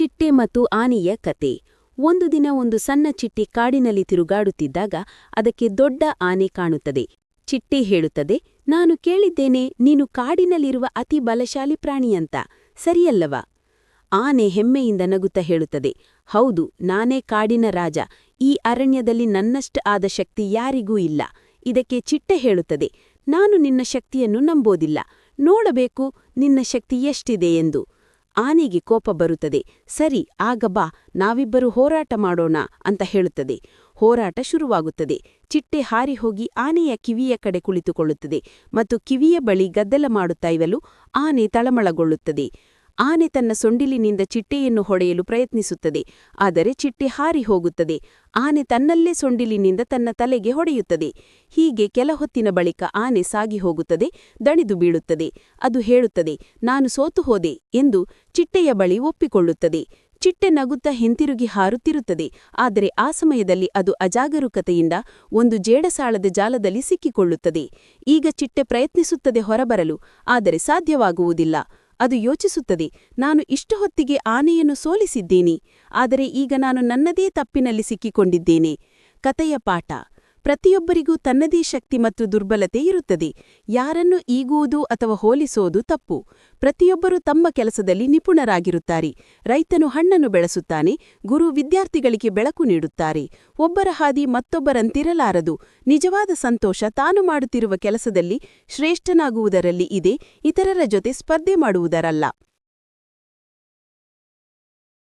ಚಿಟ್ಟೆ ಮತ್ತು ಆನೆಯ ಕತೆ. ಒಂದು ದಿನ ಒಂದು ಸಣ್ಣ ಚಿಟ್ಟೆ ಕಾಡಿನಲ್ಲಿ ತಿರುಗಾಡುತ್ತಿದ್ದಾಗ ಅದಕ್ಕೆ ದೊಡ್ಡ ಆನೆ ಕಾಣುತ್ತದೆ. ಚಿಟ್ಟೆ ಹೇಳುತ್ತದೆ, ನಾನು ಕೇಳಿದ್ದೇನೆ, ನೀನು ಕಾಡಿನಲ್ಲಿರುವ ಅತಿ ಬಲಶಾಲಿ ಪ್ರಾಣಿಯಂತ, ಸರಿಯಲ್ಲವ? ಆನೆ ಹೆಮ್ಮೆಯಿಂದ ನಗುತ್ತ ಹೇಳುತ್ತದೆ, ಹೌದು, ನಾನೇ ಕಾಡಿನ ರಾಜ, ಈ ಅರಣ್ಯದಲ್ಲಿ ನನ್ನಷ್ಟ ಆದ ಶಕ್ತಿ ಯಾರಿಗೂ ಇಲ್ಲ. ಇದಕ್ಕೆ ಚಿಟ್ಟೆ ಹೇಳುತ್ತದೆ, ನಾನು ನಿನ್ನ ಶಕ್ತಿಯನ್ನು ನಂಬೋದಿಲ್ಲ. ನೋಡಬೇಕು, ನಿನ್ನ ಶಕ್ತಿ ಎಷ್ಟಿದೆ? ಎಂದು. ಆನೆಗೆ ಕೋಪ ಬರುತ್ತದೆ. ಸರಿ, ಆಗ ಬಾ, ನಾವಿಬ್ಬರು ಹೋರಾಟ ಮಾಡೋಣ ಅಂತ ಹೇಳುತ್ತದೆ. ಹೋರಾಟ ಶುರುವಾಗುತ್ತದೆ. ಚಿಟ್ಟೆ ಹಾರಿ ಹೋಗಿ ಆನೆಯ ಕಿವಿಯ ಕಡೆ ಕುಳಿತುಕೊಳ್ಳುತ್ತದೆ ಮತ್ತು ಕಿವಿಯ ಬಳಿ ಗದ್ದಲ ಮಾಡುತ್ತಾ ಇವಲು ಆನೆ ತಳಮಳಗೊಳ್ಳುತ್ತದೆ. ಆನೆ ತನ್ನ ಸೊಂಡಿಲಿನಿಂದ ಚಿಟ್ಟೆಯನ್ನು ಹೊಡೆಯಲು ಪ್ರಯತ್ನಿಸುತ್ತದೆ, ಆದರೆ ಚಿಟ್ಟೆ ಹಾರಿ ಹೋಗುತ್ತದೆ. ಆನೆ ತನ್ನಲ್ಲೇ ಸೊಂಡಿಲಿನಿಂದ ತನ್ನ ತಲೆಗೆ ಹೊಡೆಯುತ್ತದೆ. ಹೀಗೆ ಕೆಲ ಹೊತ್ತಿನ ಬಳಿಕ ಆನೆ ಸಾಗಿ ಹೋಗುತ್ತದೆ, ದಣಿದು ಬೀಳುತ್ತದೆ. ಅದು ಹೇಳುತ್ತದೆ, ನಾನು ಸೋತು ಹೋದೆ ಎಂದು ಚಿಟ್ಟೆಯ ಬಳಿ ಒಪ್ಪಿಕೊಳ್ಳುತ್ತದೆ. ಚಿಟ್ಟೆ ನಗುತ್ತಾ ಹಿಂತಿರುಗಿ ಹಾರುತ್ತಿರುತ್ತದೆ, ಆದರೆ ಆ ಸಮಯದಲ್ಲಿ ಅದು ಅಜಾಗರೂಕತೆಯಿಂದ ಒಂದು ಜೇಡಸಾಳದ ಜಾಲದಲ್ಲಿ ಸಿಕ್ಕಿಕೊಳ್ಳುತ್ತದೆ. ಈಗ ಚಿಟ್ಟೆ ಪ್ರಯತ್ನಿಸುತ್ತದೆ ಹೊರಬರಲು, ಆದರೆ ಸಾಧ್ಯವಾಗುವುದಿಲ್ಲ. ಅದು ಯೋಚಿಸುತ್ತದೆ, ನಾನು ಇಷ್ಟು ಹೊತ್ತಿಗೆ ಆನೆಯನ್ನು ಸೋಲಿಸಿದ್ದೇನೆ, ಆದರೆ ಈಗ ನಾನು ನನ್ನದೇ ತಪ್ಪಿನಲ್ಲಿ ಸಿಕ್ಕಿಕೊಂಡಿದ್ದೇನೆ. ಕತೆಯ ಪಾಠ. ಪ್ರತಿಯೊಬ್ಬರಿಗೂ ತನ್ನದೇ ಶಕ್ತಿ ಮತ್ತು ದುರ್ಬಲತೆ ಇರುತ್ತದೆ. ಯಾರನ್ನು ಈಗುವುದು ಅಥವಾ ಹೋಲಿಸೋದು ತಪ್ಪು. ಪ್ರತಿಯೊಬ್ಬರೂ ತಮ್ಮ ಕೆಲಸದಲ್ಲಿ ನಿಪುಣರಾಗಿರುತ್ತಾರೆ. ರೈತನು ಹಣ್ಣನ್ನು ಬೆಳೆಸುತ್ತಾನೆ, ಗುರು ವಿದ್ಯಾರ್ಥಿಗಳಿಗೆ ಬೆಳಕು ನೀಡುತ್ತಾರೆ. ಒಬ್ಬರ ಹಾದಿ ಮತ್ತೊಬ್ಬರಂತಿರಲಾರದು. ನಿಜವಾದ ಸಂತೋಷ ತಾನು ಮಾಡುತ್ತಿರುವ ಕೆಲಸದಲ್ಲಿ ಶ್ರೇಷ್ಠನಾಗುವುದರಲ್ಲಿ ಇದೆ, ಇತರರ ಜೊತೆ ಸ್ಪರ್ಧೆ ಮಾಡುವುದರಲ್ಲ.